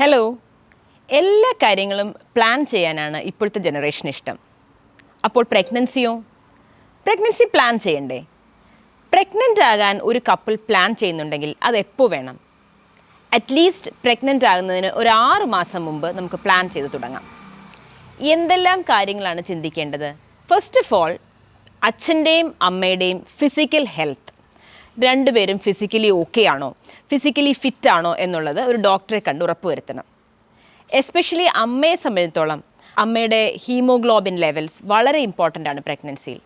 Hello എല്ലാ കാര്യങ്ങളും plan ചെയ്യാനാണ് ഇപ്പോഴത്തെ ജനറേഷൻ ഇഷ്ടം. അപ്പോൾ പ്രഗ്നൻസിയോ പ്രഗ്നൻസി പ്ലാൻ ചെയ്യണ്ടേ? പ്രഗ്നന്റ് ആകാൻ ഒരു കപ്പിൾ പ്ലാൻ ചെയ്യുന്നുണ്ടെങ്കിൽ അത് എപ്പോൾ വേണം? അറ്റ്ലീസ്റ്റ് പ്രഗ്നന്റ് ആകുന്നതിന് ഒരു ആറ് മാസം മുമ്പ് നമുക്ക് പ്ലാൻ ചെയ്ത് തുടങ്ങാം. എന്തെല്ലാം കാര്യങ്ങളാണ് ചിന്തിക്കേണ്ടത്? ഫസ്റ്റ് ഓഫ് ഓൾ അച്ഛന്റെയും അമ്മയുടെയും ഫിസിക്കൽ ഹെൽത്ത് രണ്ടുപേരും ഫിസിക്കലി ഓക്കെ ആണോ? ഫിസിക്കലി ഫിറ്റ് ആണോ എന്നുള്ളത് ഒരു ഡോക്ടറെ കണ്ട് ഉറപ്പുവരുത്തണം. എസ്പെഷ്യലി അമ്മയെ സംബന്ധിച്ചോളം അമ്മയുടെ ഹീമോഗ്ലോബിൻ ലെവൽസ് വളരെ ഇമ്പോർട്ടന്റ് ആണ് പ്രഗ്നൻസിയിൽ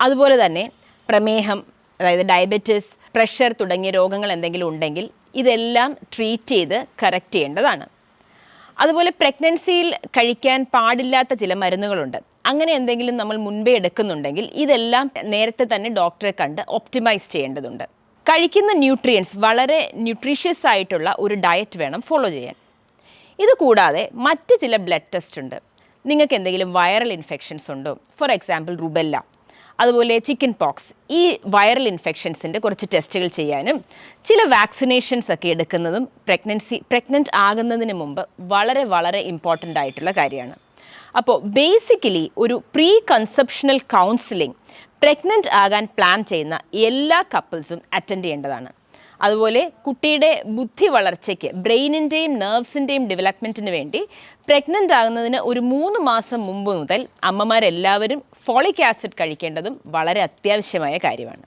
അതുപോലെ തന്നെ പ്രമേഹം അതായത് ഡയബറ്റിസ് പ്രഷർ തുടങ്ങിയ രോഗങ്ങൾ എന്തെങ്കിലും ഉണ്ടെങ്കിൽ ഇതെല്ലാം ട്രീറ്റ് ചെയ്ത് കറക്റ്റ് ചെയ്യേണ്ടതാണ്. അതുപോലെ പ്രഗ്നൻസിയിൽ കഴിക്കാൻ പാടില്ലാത്ത ചില മരുന്നുകളുണ്ട്. അങ്ങനെ എന്തെങ്കിലും നമ്മൾ മുൻപേ എടുക്കുന്നുണ്ടെങ്കിൽ ഇതെല്ലാം നേരത്തെ തന്നെ ഡോക്ടറെ കണ്ട് ഒപ്റ്റിമൈസ് ചെയ്യേണ്ടതുണ്ട്. കഴിക്കുന്ന ന്യൂട്രിയൻസ് വളരെ ന്യൂട്രീഷ്യസ് ആയിട്ടുള്ള ഒരു ഡയറ്റ് വേണം ഫോളോ ചെയ്യാൻ. ഇത് കൂടാതെ മറ്റ് ചില ബ്ലഡ് ടെസ്റ്റ് ഉണ്ട്. നിങ്ങൾക്ക് എന്തെങ്കിലും വൈറൽ ഇൻഫെക്ഷൻസ് ഉണ്ടോ? ഫോർ എക്സാമ്പിൾ റുബെല്ല അതുപോലെ ചിക്കൻ പോക്സ് ഈ വൈറൽ ഇൻഫെക്ഷൻസിന്റെ കുറച്ച് ടെസ്റ്റുകൾ ചെയ്യാനും ചില വാക്സിനേഷൻസ് ഒക്കെ എടുക്കുന്നതും പ്രഗ്നൻസി പ്രഗ്നന്റ് ആകുന്നതിന് മുമ്പ് വളരെ വളരെ ഇമ്പോർട്ടന്റ് ആയിട്ടുള്ള കാര്യമാണ്. അപ്പോൾ ബേസിക്കലി ഒരു പ്രീ കൺസെപ്ഷണൽ കൗൺസിലിംഗ് പ്രഗ്നന്റ് ആകാൻ പ്ലാൻ ചെയ്യുന്ന എല്ലാ കപ്പിൾസും അറ്റൻഡ് ചെയ്യേണ്ടതാണ്. അതുപോലെ കുട്ടിയുടെ ബുദ്ധി വളർച്ചയ്ക്ക് ബ്രെയിനിന്റെയും നെർവ്സിന്റെയും ഡെവലപ്മെന്റിന് വേണ്ടി പ്രഗ്നന്റ് ആകുന്നതിന് ഒരു മൂന്ന് മാസം മുമ്പ് മുതൽ അമ്മമാരെല്ലാവരും ഫോളിക് ആസിഡ് കഴിക്കേണ്ടതും വളരെ അത്യാവശ്യമായ കാര്യമാണ്.